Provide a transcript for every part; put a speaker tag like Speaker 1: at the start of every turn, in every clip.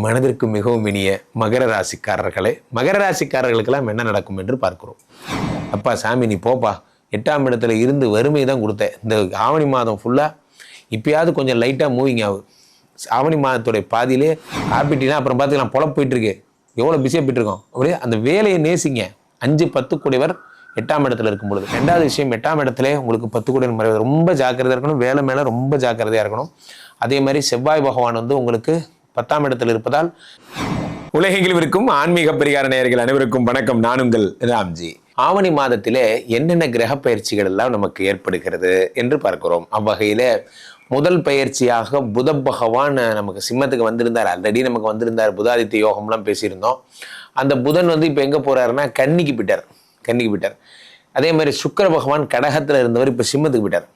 Speaker 1: என் மனதிற்கு மிகவும் இனிய மகர ராசிக்காரர்களே மகர ராசிக்காரர்களுக்கெல்லாம் என்ன நடக்கும் என்று பார்க்கிறோம். அப்பா சாமி நீ போப்பா. எட்டாம் இடத்துல இருந்து வறுமை தான் கொடுத்தேன். இந்த ஆவணி மாதம் ஃபுல்லாக இப்போயாவது கொஞ்சம் லைட்டாக மூவிங் ஆகுது ஆவணி மாதத்துடைய பாதியிலே ஆப்பிட்டினா அப்புறம் பார்த்துக்கலாம் பொழப்பு போயிட்டுருக்கு. எவ்வளோ பிஸியாக போயிட்டுருக்கோம். அப்படியே அந்த வேலையை நேசிங்க. அஞ்சு பத்து கூடியவர் எட்டாம் இடத்துல இருக்கும் பொழுது. ரெண்டாவது விஷயம் எட்டாம் இடத்துல உங்களுக்கு பத்து கூடியவர் மறைவது ரொம்ப ஜாக்கிரதையாக இருக்கணும். வேலை மேலே ரொம்ப ஜாக்கிரதையாக இருக்கணும். அதே மாதிரி செவ்வாய் பகவான் வந்து உங்களுக்கு பத்தாம் இடத்தில் இருப்பதால் உலகெங்கிலும் இருக்கும் ஆன்மீக பரிகார நேயர்கள் அனைவருக்கும் வணக்கம். நான் உங்கள் ராம்ஜி. ஆவணி மாதத்திலே என்னென்ன கிரக பயிற்சிகள் எல்லாம் நமக்கு ஏற்படுகிறது என்று பார்க்கிறோம். அவ்வகையில் முதல் பயிற்சியாக புத பகவான் நமக்கு சிம்மத்துக்கு வந்திருந்தார். ஆல்ரெடி நமக்கு வந்திருந்தார். புதாதித்ய யோகம்லாம் பேசியிருந்தோம். அந்த புதன் வந்து இப்போ எங்கே போகிறாருன்னா கன்னிக்கு போயிட்டார். கன்னிக்கு போயிட்டார். அதே மாதிரி சுக்கிர பகவான் கடகத்தில் இருந்தவர் இப்போ சிம்மத்துக்கு போயிட்டார்.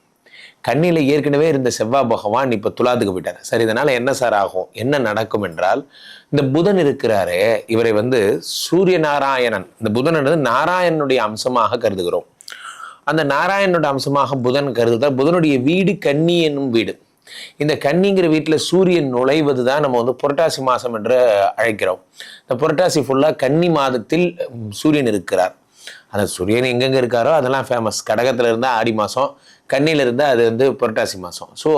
Speaker 1: கண்ணியில் ஏற்கனவே இருந்த செவ்வாய் பகவான் இப்போ துலாத்துக்கு போயிட்டார். சரி இதனால் என்ன சார் ஆகும்? என்ன நடக்கும் என்றால் இந்த புதன் இருக்கிறாரே இவரை வந்து சூரிய நாராயணன் இந்த புதன் என்பது நாராயணனுடைய அம்சமாக கருதுகிறோம். அந்த நாராயணனுடைய அம்சமாக புதன் கருதுதால் புதனுடைய வீடு கன்னி என்னும் வீடு. இந்த கன்னிங்கிற வீட்டில் சூரியன் நுழைவது தான் நம்ம வந்து புரட்டாசி மாதம் என்று அழைக்கிறோம். இந்த புரட்டாசி ஃபுல்லாக கன்னி மாதத்தில் சூரியன் இருக்கிறார். அந்த சூரியன் எங்கெங்கே இருக்காரோ அதெல்லாம் ஃபேமஸ் கடகத்தில் இருந்தால் ஆடி மாதம் கண்ணியில் இருந்தால் அது வந்து புரட்டாசி மாதம் ஸோ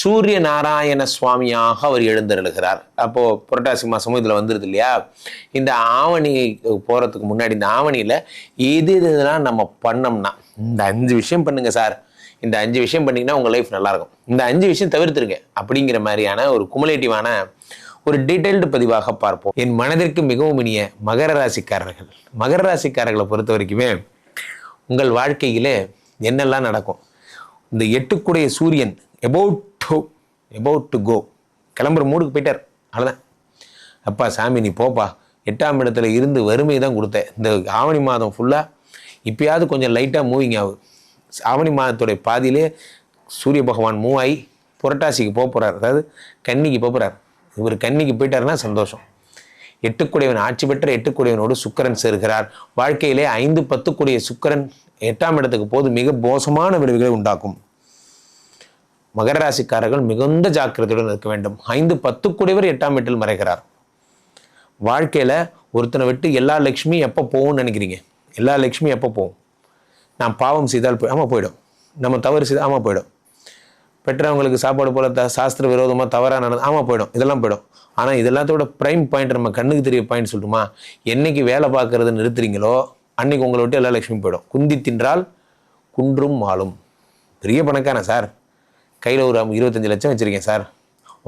Speaker 1: சூரிய நாராயண சுவாமியாக அவர் எழுந்தருளுகிறார். அப்போது புரட்டாசி மாதமும் இதில் வந்துடுது இல்லையா? இந்த ஆவணி போகிறதுக்கு முன்னாடி இந்த ஆவணியில் எது இதெல்லாம் நம்ம பண்ணோம்னா இந்த அஞ்சு விஷயம் பண்ணுங்கள் சார். இந்த அஞ்சு விஷயம் பண்ணிங்கன்னா உங்கள் லைஃப் நல்லாயிருக்கும் இந்த அஞ்சு விஷயம் தவிர்த்துருங்க. அப்படிங்கிற மாதிரியான ஒரு குமுலேட்டிவான ஒரு டீட்டெயில்டு பதிவாக பார்ப்போம். என் மனதிற்கு மிகவும் இனிய மகர ராசிக்காரர்கள். மகர ராசிக்காரர்களை பொறுத்த வரைக்குமே உங்கள் வாழ்க்கையில் என்னெல்லாம் நடக்கும்? இந்த எட்டுக்குடைய சூரியன் about to about to go கிளம்புற மூடுக்கு போயிட்டார். அவ்வளோதான் அப்பா சாமி நீ போப்பா. எட்டாம் இடத்துல இருந்து வறுமை தான் கொடுத்தேன். இந்த ஆவணி மாதம் ஃபுல்லாக இப்போயாவது கொஞ்சம் லைட்டாக மூவிங் ஆகும் ஆவணி மாதத்துடைய பாதியிலே சூரிய பகவான் மூவ் ஆகி புரட்டாசிக்கு போக போகிறார் அதாவது கன்னிக்கு போக போகிறார் இவர் கன்னிக்கு போயிட்டாருன்னா சந்தோஷம். எட்டுக்குடையவன் ஆட்சி பெற்ற எட்டுக்குடையவனோடு சுக்கரன் சேர்கிறார். வாழ்க்கையிலே ஐந்து பத்துக்குடைய சுக்கரன் எட்டாம் இடத்துக்கு போது மிக மோசமான விளைவுகளை உண்டாக்கும். மகர ராசிக்காரர்கள் மிகுந்த ஜாக்கிரதையுடன் இருக்க வேண்டும். ஐந்து பத்துக்குடையவர் எட்டாம் வீட்டில் மறைகிறார். வாழ்க்கையில் ஒருத்தனை விட்டு எல்லா லக்ஷ்மியும் எப்போ போகும்னு நினைக்கிறீங்க? எல்லா லக்ஷ்மியும் எப்போ போகும்? நான் பாவம் செய்தால் போய் ஆமாம் போயிடும். நம்ம தவறு செய்தால் ஆமாம் போயிடும். பெற்றவங்களுக்கு சாப்பாடு போல த சாஸ்திர விரோதமாக தவறாக நடந்து ஆமாம் போயிடும். இதெல்லாம் போயிடும். ஆனால் இதெல்லாத்தோட ப்ரைம் பாயிண்ட் நம்ம கண்ணுக்கு தெரிய பாயிண்ட் சொல்லட்டுமா என்னைக்கு வேலை பார்க்கறது நிறுத்துறீங்களோ அன்னைக்கு உங்களை விட்டு எல்லா லட்சுமி போயிடும். குந்தி தின்றால் குன்றும் மாலும். பெரிய பணக்காரன் சார். கையில் ஒரு இருபத்தஞ்சு லட்சம் வச்சுருக்கேன் சார்.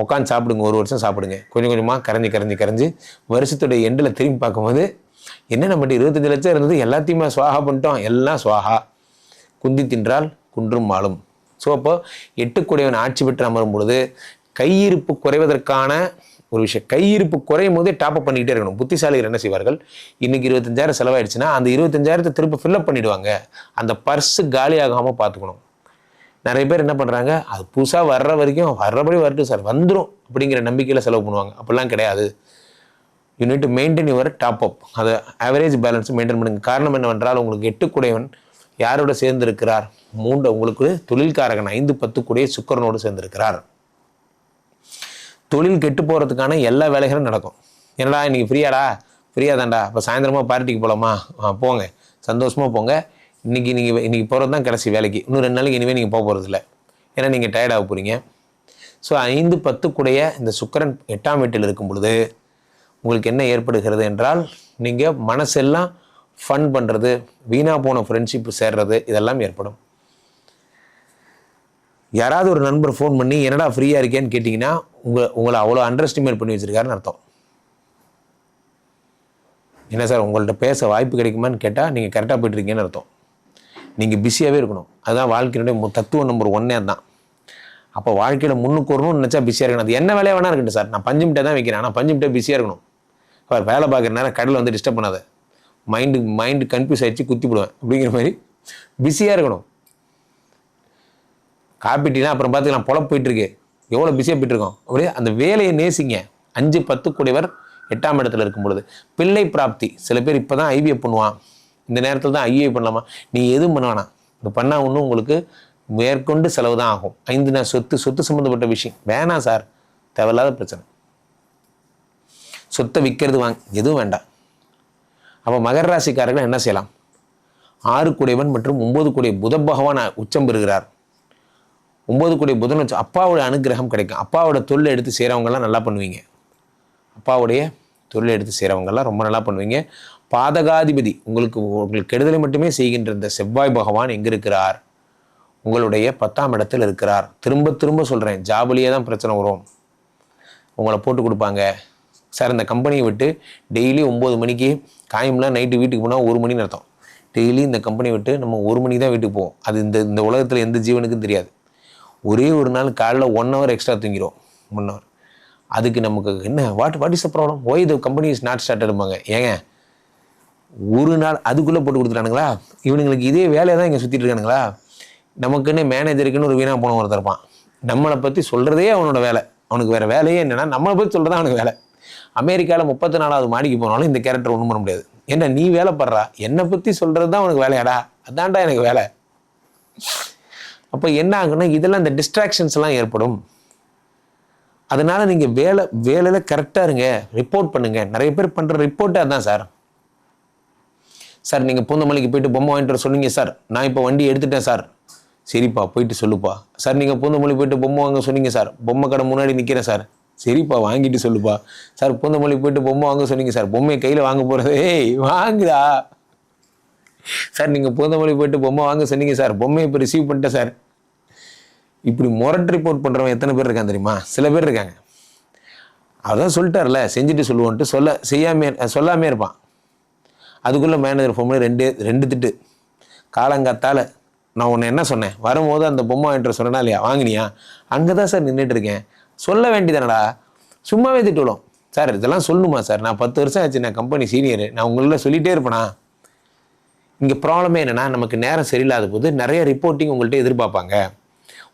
Speaker 1: உட்காந்து சாப்பிடுங்க ஒரு வருஷம் சாப்பிடுங்க. கொஞ்சம் கொஞ்சமாக கரைஞ்சி கரைஞ்சி கரைஞ்சி வருஷத்துடைய எண்டில் திரும்பி பார்க்கும்போது என்ன நம்மகிட்ட இருபத்தஞ்சு லட்சம் இருந்தது? எல்லாத்தையுமே சுவாகா பண்ணிட்டோம். எல்லாம் சுவாகா. குந்தி தின்றால் குன்றும் மாலும். ஸோ அப்போ எட்டுக்குடையவன் ஆட்சி பெற்று அமரும் பொழுது கையிருப்பு குறைவதற்கான ஒரு விஷயம். கையிருப்பு குறையும் போதே டாப்அப் பண்ணிக்கிட்டே இருக்கணும். புத்திசாலிகள் என்ன செய்வார்கள்? இன்னைக்கு இருபத்தஞ்சாயிரம் செலவாயிடுச்சுன்னா அந்த இருபத்தஞ்சாயிரத்தை திரும்ப ஃபில்அப் பண்ணிடுவாங்க. அந்த பர்ஸு காலியாகாமல் பார்த்துக்கணும். நிறைய பேர் என்ன பண்ணுறாங்க அது புதுசாக வர்ற வரைக்கும் வர்றபடி வரட்டும் சார் வந்துடும் அப்படிங்கிற நம்பிக்கையில் செலவு பண்ணுவாங்க. அப்படிலாம் கிடையாது. You need to maintain your top up அதை ஆவரேஜ் பேலன்ஸ் மெயின்டைன் பண்ணுங்க. காரணம் என்னவென்றால் உங்களுக்கு எட்டுக்குடையவன் யாரோட சேர்ந்திருக்கிறார்? மூன்று உங்களுக்கு தொழில்காரகன் ஐந்து பத்துக்குடைய சுக்கரனோடு சேர்ந்திருக்கிறார். தொழில் கெட்டு போகிறதுக்கான எல்லா வேலைகளும் நடக்கும். என்னடா இன்றைக்கி ஃப்ரீயாடா? ஃப்ரீயாக தான்டா அப்போ சாயந்தரமாக பார்ட்டிக்கு போகலாமா ஆ போங்க. சந்தோஷமாக போங்க. இன்றைக்கி நீங்கள் இன்றைக்கி போகிறது தான் கடைசி வேலைக்கு. இன்னும் ரெண்டு நாளைக்கு இனிமேல் நீங்கள் போக போகிறதில்ல ஏன்னா நீங்கள் டயர்டாக போகிறீங்க ஸோ ஐந்து பத்துக்குடைய இந்த சுக்கரன் எட்டாம் வீட்டில் இருக்கும் பொழுது உங்களுக்கு என்ன ஏற்படுகிறது என்றால் நீங்கள் மனசெல்லாம் ஃபன் பண்ணுறது வீணாக போன ஃப்ரெண்ட்ஷிப் சேர்றது இதெல்லாம் ஏற்படும். யாராவது ஒரு நண்பர் ஃபோன் பண்ணி என்னடா ஃப்ரீயாக இருக்கேன்னு கேட்டிங்கன்னா உங்களை உங்களை அவ்வளோ அண்டர் எஸ்டிமேட் பண்ணி வச்சிருக்காருன்னு அர்த்தம். என்ன சார் உங்கள்கிட்ட பேச வாய்ப்பு கிடைக்குமான்னு கேட்டால் நீங்கள் கரெக்டாக போயிட்டுருக்கீங்கன்னு அர்த்தம். நீங்கள் பிஸியாகவே இருக்கணும். அதுதான் வாழ்க்கையினுடைய தத்துவம் நம்பர் ஒன்னே தான் அப்போ வாழ்க்கையில் முன்னுக்கு வரணும்னு நினச்சா பிஸியாக இருக்கணும். அது என்ன வேலையாக வேணா இருக்கட்டும் சார். நான் பஞ்சு மிட்டே தான் வைக்கிறேன். ஆனால் பஞ்சு மிட்டே பிஸியாக இருக்கணும். வேலை பார்க்குற நேரம் கடலில் வந்து டிஸ்டர்ப் பண்ணாது. மைண்டு மைண்டு கன்ஃபியூஸ் ஆகிடுச்சு குத்தி போடுவேன். அப்படிங்கிற மாதிரி பிஸியாக இருக்கணும். காப்பிட்டினா அப்புறம் பார்த்துக்கலாம் பொழப்பு போயிட்டுருக்கு எவ்வளோ பிஸியாக போயிட்டுருக்கோம் அப்படியே அந்த வேலையை நேசிங்க. அஞ்சு பத்து கூடியவர் எட்டாம் இடத்துல இருக்கும் பொழுது பிள்ளை பிராப்தி. சில பேர் இப்போ தான் ஐவிஎஃப் பண்ணுவான். இந்த நேரத்தில் தான் ஐஏ பண்ணலாமா? நீ எதுவும் பண்ண வேணாம். இது பண்ணால் ஒன்றும் உங்களுக்கு மேற்கொண்டு செலவு தான் ஆகும். ஐந்து நாள் சொத்து சொத்து சம்மந்தப்பட்ட விஷயம். வேணாம் சார். தேவையில்லாத பிரச்சனை. சொத்தை விற்கிறது வாங்க. எதுவும் வேண்டாம். அப்போ மகர ராசிக்காரர்கள் என்ன செய்யலாம்? ஆறு குடைவன் மற்றும் ஒம்பது கூடிய புத பகவான் உச்சம் பெறுகிறார். ஒம்பது கூடிய புதன் வச்சு அப்பாவோட அனுகிரகம் கிடைக்கும். அப்பாவோட தொழில் எடுத்து செய்கிறவங்கெல்லாம் நல்லா பண்ணுவீங்க. அப்பாவுடைய தொழில் எடுத்து செய்கிறவங்கெல்லாம் ரொம்ப நல்லா பண்ணுவீங்க. பாதகாதிபதி உங்களுக்கு உங்களுக்கு கெடுதலை மட்டுமே செய்கின்ற இந்த செவ்வாய் பகவான் எங்கே இருக்கிறார் உங்களுடைய பத்தாம் இடத்தில் இருக்கிறார். திரும்ப திரும்ப சொல்கிறேன் ஜாபிலேயே தான் பிரச்சனை வரும். உங்களை போட்டு கொடுப்பாங்க. சார் இந்த கம்பெனியை விட்டு டெய்லி ஒம்பது மணிக்கு காயம்லாம் நைட்டு வீட்டுக்கு போனால் ஒரு மணின்னு அர்த்தம். டெய்லி இந்த கம்பெனியை விட்டு நம்ம ஒரு மணிக்கு தான் வீட்டுக்கு போவோம். அது இந்த இந்த உலகத்தில் எந்த ஜீவனுக்கும் தெரியாது. ஒரே ஒரு நாள் காலைல ஒன் ஹவர் எக்ஸ்ட்ரா தூங்கிடும் ஒன் ஹவர் அதுக்கு நமக்கு என்ன what what is the problem why the company is not start இருப்பாங்க ஏங்க ஒரு நாள் அதுக்குள்ளே போட்டு கொடுத்துட்டானுங்களா? இவனுங்களுக்கு இதே வேலையை தான் இங்கே சுற்றிட்டு இருக்கானுங்களா? நமக்குன்னு மேனேஜருக்குன்னு ஒரு வீணாக போன ஒருத்தர் இருப்பான். நம்மளை பற்றி சொல்கிறதே அவனோட வேலை. அவனுக்கு வேறு வேலையே என்னென்னா நம்மளை பற்றி சொல்கிறதான் அவனுக்கு வேலை. அமெரிக்காவில் முப்பத்தி நாலாவது மாடிக்கு போனாலும் இந்த கேரக்டர் ஒன்றும் பண்ண முடியாது. ஏன்னா நீ வேலை படுறா? என்னை பற்றி சொல்கிறது தான் உனக்கு வேலையாடா? அதான்டா எனக்கு வேலை. அப்போ என்ன ஆகுன்னா இதெல்லாம் இந்த டிஸ்ட்ராக்ஷன்ஸ்லாம் ஏற்படும். அதனால் நீங்கள் வேலை வேலையில் கரெக்டாக இருங்க. ரிப்போர்ட் பண்ணுங்கள் நிறைய பேர் பண்ணுற ரிப்போர்ட்டாக தான் சார். சார் நீங்கள் பூந்தமல்லிக்கு போயிட்டு பொம்மை வாங்கிட்டு வர சொன்னீங்க சார். நான் இப்போ வண்டி எடுத்துட்டேன் சார். சரிப்பா போயிட்டு சொல்லுப்பா. சார் நீங்கள் பூந்தமல்லி போயிட்டு பொம்மை வாங்க சொன்னீங்க சார். பொம்மை கடை முன்னாடி நிற்கிறேன் சார். சரிப்பா வாங்கிட்டு சொல்லுப்பா. சார் பூந்தமல்லி போயிட்டு பொம்மை வாங்க சொன்னீங்க. சார் பொம்மையை கையில் வாங்க போகிறது ஏய் வாங்குடா. சார் நீங்கள் பூந்தமல்லி போயிட்டு பொம்மை வாங்க சொன்னீங்க. சார் பொம்மையை இப்போ ரிசீவ் பண்ணிட்டேன் சார். இப்படி முரட்டு ரிப்போர்ட் பண்ணுறவன் எத்தனை பேர் இருக்கான் தெரியுமா? சில பேர் இருக்காங்க. அதான் சொல்லிட்டார்ல செஞ்சுட்டு சொல்லுவோன்ட்டு சொல்ல செய்யாமே சொல்லாமே இருப்பான். அதுக்குள்ளே மேனேஜர் ஃபோன் பண்ணி ரெண்டு ரெண்டு திட்டு. காலங்காத்தால் நான் உன்னை என்ன சொன்னேன்? வரும்போது அந்த பொம்மை வாங்கிட்டு சொன்னா இல்லையா? வாங்கினியா? அங்கே தான் சார் நின்றுட்டு இருக்கேன். சொல்ல வேண்டியதானடா? சும்மாவே திட்டு விடும் சார் இதெல்லாம் சொல்லணுமா சார்? நான் பத்து வருஷம் ஆச்சு நான் கம்பெனி சீனியர் நான் உங்கள சொல்லிகிட்டே இருப்பேனா? இங்கே ப்ராப்ளமே என்னென்னா நமக்கு நேரம் சரியில்லாத போது நிறைய ரிப்போர்ட்டிங் உங்கள்கிட்ட எதிர்பார்ப்பாங்க.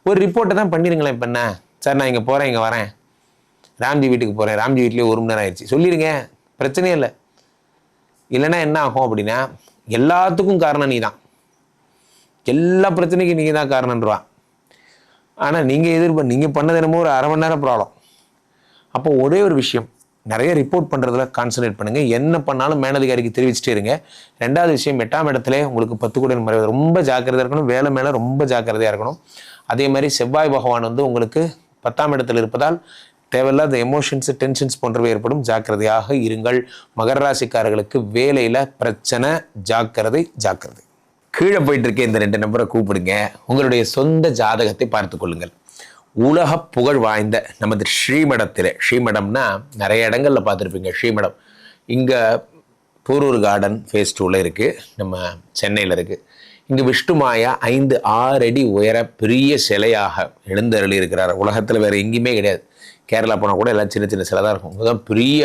Speaker 1: ஒரு ரிப்போர்ட்டை தான் பண்ணிடுங்களேன் இப்போ என்ன? சார் நான் இங்கே போகிறேன் இங்கே வரேன். ராம்ஜி வீட்டுக்கு போகிறேன் ராம்ஜி வீட்லேயே ஒரு மணி நேரம் ஆயிடுச்சு. சொல்லிடுங்க பிரச்சனையே இல்லை. இல்லைன்னா என்ன ஆகும் அப்படின்னா எல்லாத்துக்கும் காரணம் நீ தான் எல்லா பிரச்சனைக்கும் நீங்கள் தான் காரணன்றவா ஆனால் நீங்கள் எதிர்ப்பு நீங்கள் பண்ணது என்னமோ ஒரு அரை மணி நேரம் ப்ராப்ளம் அப்போ ஒரே ஒரு விஷயம் நிறைய ரிப்போர்ட் பண்ணுறதுல கான்சன்ட்ரேட் பண்ணுங்கள் என்ன பண்ணாலும் மேலதிகாரிக்கு தெரிவிச்சுட்டே இருங்க. ரெண்டாவது விஷயம் எட்டாம் இடத்துல உங்களுக்கு பத்து கோடி மறைவு. ரொம்ப ஜாக்கிரதையாக இருக்கணும். வேலை மேலே ரொம்ப ஜாக்கிரதையாக இருக்கணும். அதே மாதிரி செவ்வாய் பகவான் வந்து உங்களுக்கு பத்தாம் இடத்தில் இருப்பதால் தேவையில்லாத எமோஷன்ஸ் டென்ஷன்ஸ் போன்றவை ஏற்படும். ஜாக்கிரதையாக இருங்கள். மகர ராசிக்காரர்களுக்கு வேலையில் பிரச்சனை ஜாக்கிரதை ஜாக்கிரதை. கீழே போயிட்டு இருக்க இந்த ரெண்டு நம்பரை கூப்பிடுங்க. உங்களுடைய சொந்த ஜாதகத்தை பார்த்து கொள்ளுங்கள். உலக புகழ் வாய்ந்த நமது ஸ்ரீமடத்தில் ஸ்ரீமடம்னா நிறைய இடங்களில் பார்த்துருப்பீங்க ஸ்ரீமடம். இங்கே பூரூர் கார்டன் ஃபேஸ் டூவில் இருக்குது நம்ம சென்னையில் இருக்குது இங்கே விஷ்ணுமாயா ஐந்து ஆறு அடி உயர பெரிய சிலையாக எழுந்தருளி இருக்கிறார் உலகத்தில் வேறு எங்கேயுமே கிடையாது. கேரளா போனால் கூட எல்லாம் சின்ன சின்ன சிலை தான் இருக்கும். இதுதான் பெரிய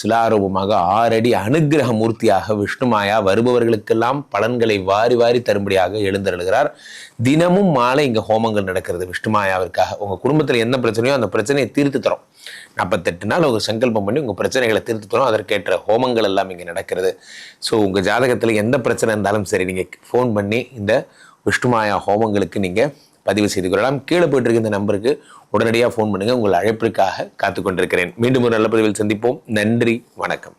Speaker 1: சிலாரூபமாக ஆறடி அனுகிரக மூர்த்தியாக விஷ்ணுமாயா வருபவர்களுக்கெல்லாம் பலன்களை வாரி வாரி தரும்படியாக எழுந்தருளுகிறார். தினமும் மாலை இங்கே ஹோமங்கள் நடக்கிறது விஷ்ணுமாயாவிற்காக உங்கள் குடும்பத்தில் எந்த பிரச்சனையோ அந்த பிரச்சனையை தீர்த்து தரும். நாற்பத்தெட்டு நாள் உங்கள் சங்கல்பம் பண்ணி உங்கள் பிரச்சனைகளை தீர்த்து தரும். அதற்கேற்ற ஹோமங்கள் எல்லாம் இங்கே நடக்கிறது. ஸோ உங்கள் ஜாதகத்தில் எந்த பிரச்சனை இருந்தாலும் சரி நீங்கள் ஃபோன் பண்ணி இந்த விஷ்ணுமாயா ஹோமங்களுக்கு நீங்கள் பதிவு செய்து கொள்ளலாம். கீழே போயிட்டு இருக்க இந்த நம்பருக்கு உடனடியாக ஃபோன் பண்ணுங்கள் உங்கள் அழைப்பிற்காக காத்து கொண்டிருக்கிறேன் மீண்டும் ஒரு நல்ல பதிவில் சந்திப்போம். நன்றி. வணக்கம்.